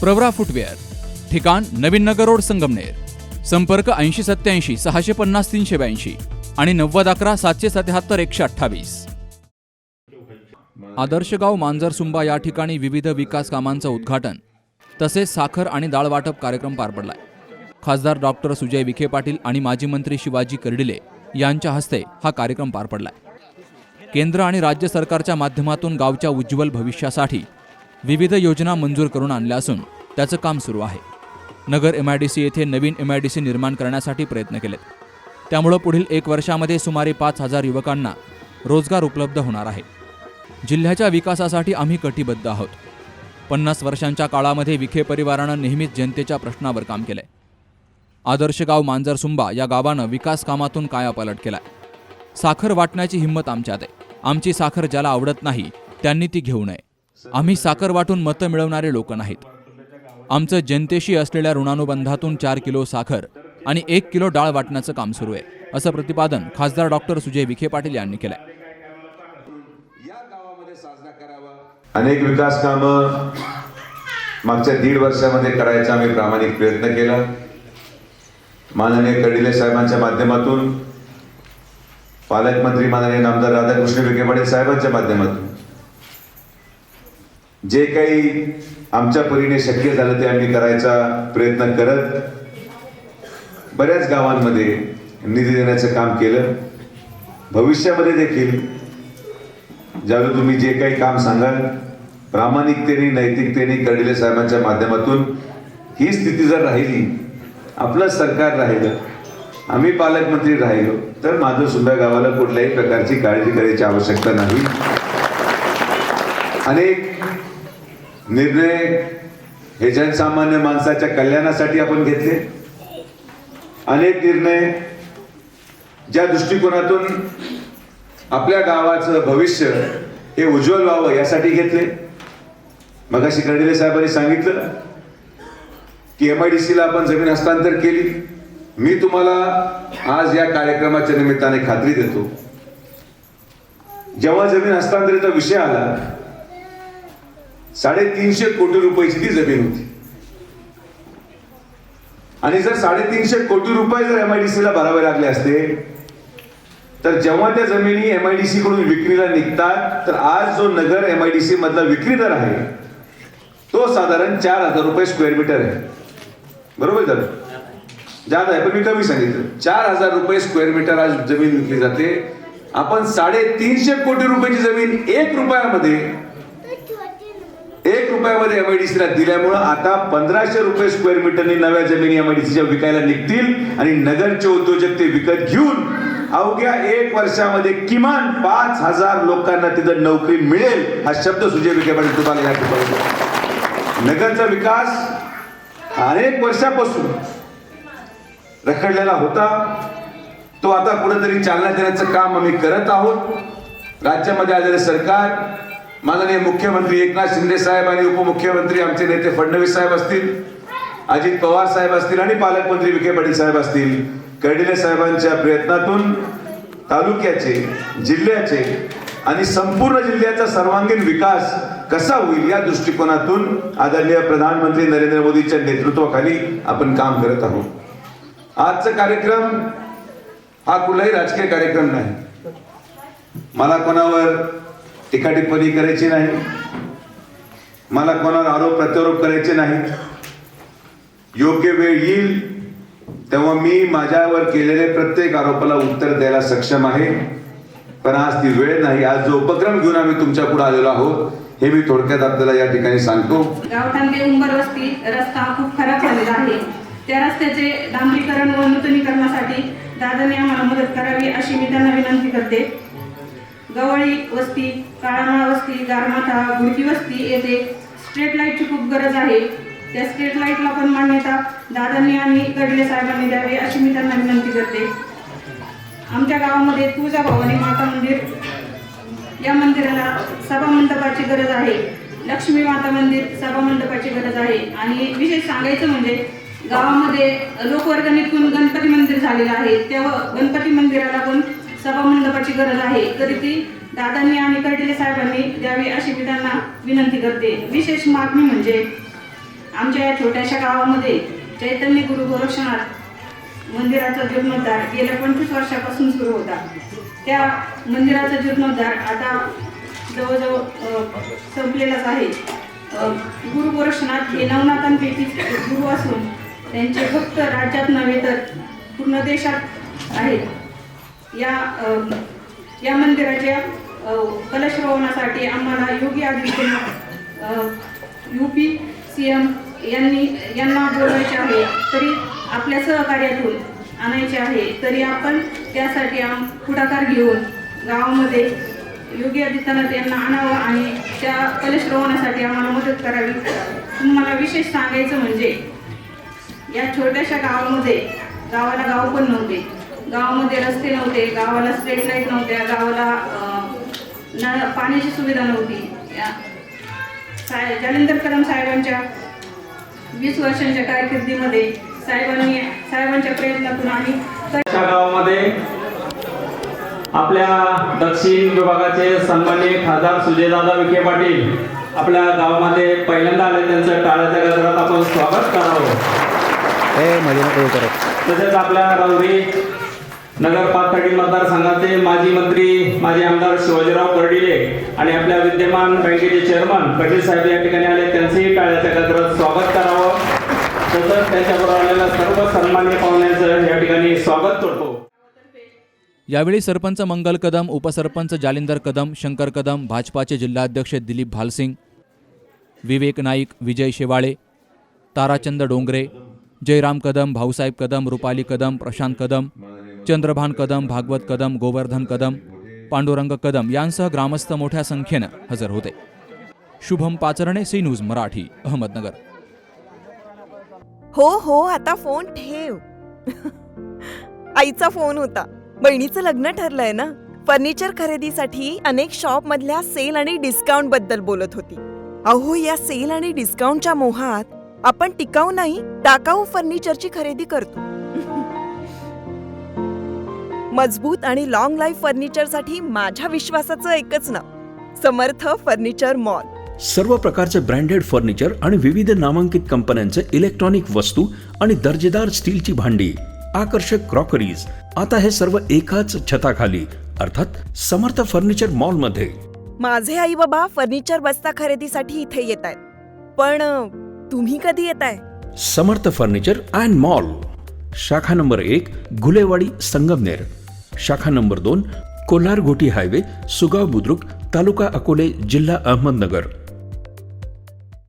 Pravara footwear ठिकाण नवीन नगर road Sangamner संपर्क ऐंशी सत्याऐंशी सहाशे पन्नास तीनशे ब्याऐंशी आणि नव्वद अकरा सातशे सत्याहत्तर एकशे अठ्ठावीस. आदर्शगाव मांजरसुंबा या ठिकाणी विविध विकास कामांचं उद्घाटन तसेच साखर आणि डाळ वाटप कार्यक्रम पार पडलाय. खासदार डॉक्टर सुजय विखे पाटील आणि माजी मंत्री शिवाजी कर्डिले यांच्या हस्ते हा कार्यक्रम पार पडलाय. केंद्र आणि राज्य सरकारच्या माध्यमातून गावच्या उज्ज्वल भविष्यासाठी विविध योजना मंजूर करून आणल्या असून त्याचं काम सुरू आहे. Nagar M I D C येथे नवीन एम आय डी सी निर्माण करण्यासाठी प्रयत्न केलेत. त्यामुळं पुढील एक वर्षामध्ये सुमारे पाच हजार युवकांना रोजगार उपलब्ध होणार आहे. जिल्ह्याच्या विकासासाठी आम्ही कटिबद्ध आहोत. पन्नास वर्षांच्या काळामध्ये विखे परिवारानं नेहमीच जनतेच्या प्रश्नावर काम केलंय. आदर्श गाव मांजरसुंबा या गावानं विकास कामातून कायापालट केलाय. साखर वाटण्याची हिंमत आमच्यात आहे. आमची साखर ज्याला आवडत नाही त्यांनी ती घेऊ नये. आम्ही साखर वाटून मतं मिळवणारे लोक नाहीत. आमचं जनतेशी असलेल्या ऋणानुबंधातून चार किलो साखर आणि एक किलो डाळ वाटण्याचं काम सुरू आहे असं प्रतिपादन खासदार डॉक्टर सुजय विखे पाटील यांनी केलंय. अनेक विकास कामं मागच्या दीड वर्षामध्ये करायचा आम्ही प्रामाणिक प्रयत्न केला. माननीय कडिले साहेबांच्या माध्यमातून पालकमंत्री माननीय नामदार राधाकृष्ण विखे पाटील साहेबांच्या माध्यमातून जे काही आमच्या परीने शक्य झालं ते आम्ही करायचा प्रयत्न करत बऱ्याच गावांमध्ये निधी देण्याचं काम केलं. भविष्यामध्ये देखील ज्यावेळी तुम्ही जे काही काम सांगाल प्रामाणिकतेने नैतिकतेने कर्डिले साहेबांच्या माध्यमातून ही स्थिती जर राहिली आपलं सरकार राहिलं आम्ही पालकमंत्री राहिलो तर माझं सुद्धा गावाला कुठल्याही प्रकारची काळजी करायची आवश्यकता नाही. अनेक निर्णय हे जनसामान्य माणसाच्या कल्याणासाठी आपण घेतले. अनेक निर्णय ज्या दृष्टिकोनातून आपल्या गावाचं भविष्य हे उज्ज्वल व्हावं यासाठी घेतले. मग अशी कर्डिले साहेबांनी सांगितलं की एम आय डी सीला आपण जमीन हस्तांतर केली. मी तुम्हाला आज या कार्यक्रमाच्या निमित्ताने खात्री देतो. जेव्हा जमीन हस्तांतरीचा विषय आला साडेतीनशे कोटी रुपयाची ती जमीन होती. आणि जर साडेतीनशे कोटी रुपये जर एम आय डी सीला भरावे लागले असते तर जेव्हा त्या जमिनी एम आय डी सी कडून विक्रीला निघतात तर आज जो Nagar M I D C मधला विक्री दर आहे तो साधारण चार हजार रुपये स्क्वेअर मीटर आहे. बरोबर तर जात आहे पण मी कमी सांगितलं. चार हजार रुपये स्क्वेअर मीटर आज जमीन विकली जाते. आपण साडेतीनशे कोटी रुपयाची जमीन एक रुपयामध्ये रुपयामध्ये एमआयडीसीला दिल्यामुळं आता पंधराशे रुपये स्क्वेअर मीटरनी नव्या जमिनी एमआयडीसीच्या विकायला निघतील आणि नगरचे उद्योजक ते विकत घेऊन अवघ्या एक वर्षामध्ये किमान पाच हजार लोकांना तिथं नोकरी मिळेल हा शब्द सुजय विखे पाटील तुम्हाला या ठिकाणी नगरचा विकास अनेक वर्षापासून रखडलेला होता. तो आता कुठेतरी चालना देण्याचं काम आम्ही करत आहोत. राज्यामध्ये आलेले सरकार माननीय मुख्यमंत्री एकनाथ शिंदे साहेब आणि उपमुख्यमंत्री आमचे नेते फडणवीस साहेब असतील अजित पवार साहेब असतील आणि पालकमंत्री विखे पाटील साहेब असतील. कर्डिले साहेबांच्या प्रयत्नातून तालुक्याचे जिल्ह्याचे आणि संपूर्ण जिल्ह्याचा सर्वांगीण विकास कसा होईल या दृष्टिकोनातून आदरणीय प्रधानमंत्री नरेंद्र मोदींच्या नेतृत्वाखाली आपण काम करत आहोत. आजचा कार्यक्रम हा कुठलाही राजकीय कार्यक्रम नाही. मला कोणावर टिकाटिप्पणी करायची नाही. मला कोणावर आरोप प्रत्यारोप करायचे नाही योग्य वेळ येईल तेव्हा मी माझ्यावर केलेल्या प्रत्येक आरोपाला उत्तर द्यायला सक्षम आहे. पण आज ती वेळ नाही. आज जो उपक्रम घेऊन आम्ही तुमच्यापुढे आलेलो आहोत हे मी थोडक्यात आपल्याला या ठिकाणी सांगतो. गावठाण उंबर वस्ती रस्ता खूप खराब झालेला आहे. त्या रस्त्याचे डांबरीकरण व नूतनीकरणासाठी दादाने आम्हाला मदत करावी अशी मी त्यांना विनंती करते. गवळी वस्ती काळामाळ वस्ती गारमाथा गुडकी वस्ती येथे स्ट्रीट लाईटची खूप गरज आहे. त्या स्ट्रीट लाईटला पण मान्यता दादांनी आणि गडले साहेबांनी द्यावी अशी मी त्यांना विनंती करते. आमच्या गावामध्ये तुळजाभवानी माता मंदिर या मंदिराला सभा मंडपाची गरज आहे. लक्ष्मी माता मंदिर सभा मंडपाची गरज आहे. आणि विशेष सांगायचं म्हणजे गावामध्ये लोकवर्गणीतून गणपती मंदिर झालेलं आहे. त्या गणपती मंदिराला पण सभा मंडपाची गरज आहे. तरी ती दादांनी आणि कर्टिले साहेबांनी द्यावी अशी मी त्यांना विनंती करते. विशेष मागणी म्हणजे आमच्या या छोट्याशा गावामध्ये चैतन्य गुरु गोरक्षनाथ मंदिराचा जीर्णोद्धार गेल्या पंचवीस वर्षापासून सुरू होता. त्या मंदिराचा जीर्णोद्धार आता जवळजवळ संपलेलाच आहे. गुरु गोरक्षनाथ हे नवनाथांपैकी गुरु असून त्यांचे भक्त राज्यात नव्हे तर पूर्ण देशात आहेत. या या मंदिराच्या अ, कलशरोहणासाठी आम्हाला Yogi Adityanath U P C M यांनी यांना बोलवायचे आहे. तरी आपल्या सहकार्यातून आणायचे आहे. तरी आपण त्यासाठी आम पुढाकार घेऊन गावामध्ये योगी आदित्यनाथ यांना आणावं आणि त्या कलशरोहणासाठी आम्हाला मदत करावी. तुम्हाला विशेष सांगायचं म्हणजे या छोट्याशा गावामध्ये गावाला गाव पण नव्हते गावामध्ये रस्ते नव्हते गावाला स्ट्रीट लाइट नव्हत्या गावाला नळ पाण्याची सुविधा नव्हती. साय कदम साहेबांच्या वीस वर्षांच्या कारकिर्दीमध्ये साहेबांनी साहेबांच्या प्रयत्नातून अशा गावामध्ये आपल्या दक्षिण विभागाचे सन्माननीय खासदार सुजयदादा विखे पाटील आपल्या गावामध्ये पहिल्यांदा आले त्यांचं टाळ्याच्या गजरात आपण स्वागत करावं. तसेच आपल्या राहुरी नगर पाथर्डी मतदारसंघाचे माजी मंत्री माजी आमदार शिवाजीराव कर्डिले आणि आपल्या विद्यमान बँकेचे चेअरमन पाटील साहेब या ठिकाणी आले. त्यांचंही टाळ्याच्या गजरात स्वागत करावं. तसंच त्यांच्याबरोबर आलेल्या सर्व सन्मान्य पाहुण्यांचं या ठिकाणी स्वागत करतो. यावेळी सरपंच मंगल कदम उपसरपंच जालिंदर कदम शंकर कदम भाजपाचे जिल्हाध्यक्ष दिलीप भालसिंग विवेक नाईक विजय शेवाळे ताराचंद डोंगरे जयराम कदम भाऊसाहेब कदम रुपाली कदम प्रशांत कदम चंद्रभान कदम भागवत कदम गोवर्धन कदम पांडुरंग कदम यांसह ग्रामस्थ मोठ्या संख्येनं हजर होते. Shubham Pacharne C news Marathi Ahmednagar. हो हो आता फोन ठेव. आईचा फोन होता. बहिणीचं लग्न ठरलंय ना? फर्निचर खरेदीसाठी अनेक शॉप मधल्या सेल आणि डिस्काउंटबद्दल बोलत होती. अहो या सेल आणि डिस्काउंटच्या मोहात आपण टिकाऊ नाही टाकाऊ फर्निचरची खरेदी करतो. मजबूत आणि लॉंग लाईफ फर्निचरसाठी माझ्या विश्वासाचं एकच नाव समर्थ फर्निचर मॉल. सर्व प्रकारचे ब्रँडेड फर्निचर आणि विविध नामांकित कंपन्यांचे इलेक्ट्रॉनिक वस्तू आणि दर्जेदार स्टीलची भांडी आकर्षक क्रॉकरीज आता हे सर्व एकाच छताखाली अर्थात समर्थ फर्निचर मॉलमध्ये माझे आई बाबा फर्निचर बस्ता खरेदीसाठी इथे येत आहेत. पण तुम्ही कधी येताय समर्थ फर्निचर अँड मॉल. शाखा नंबर एक घुलेवाडी संगमनेर. शाखा नंबर दोन कोल्हार घोटी हायवे सुगाव बुद्रुक तालुका अकोले जिल्हा अहमदनगर.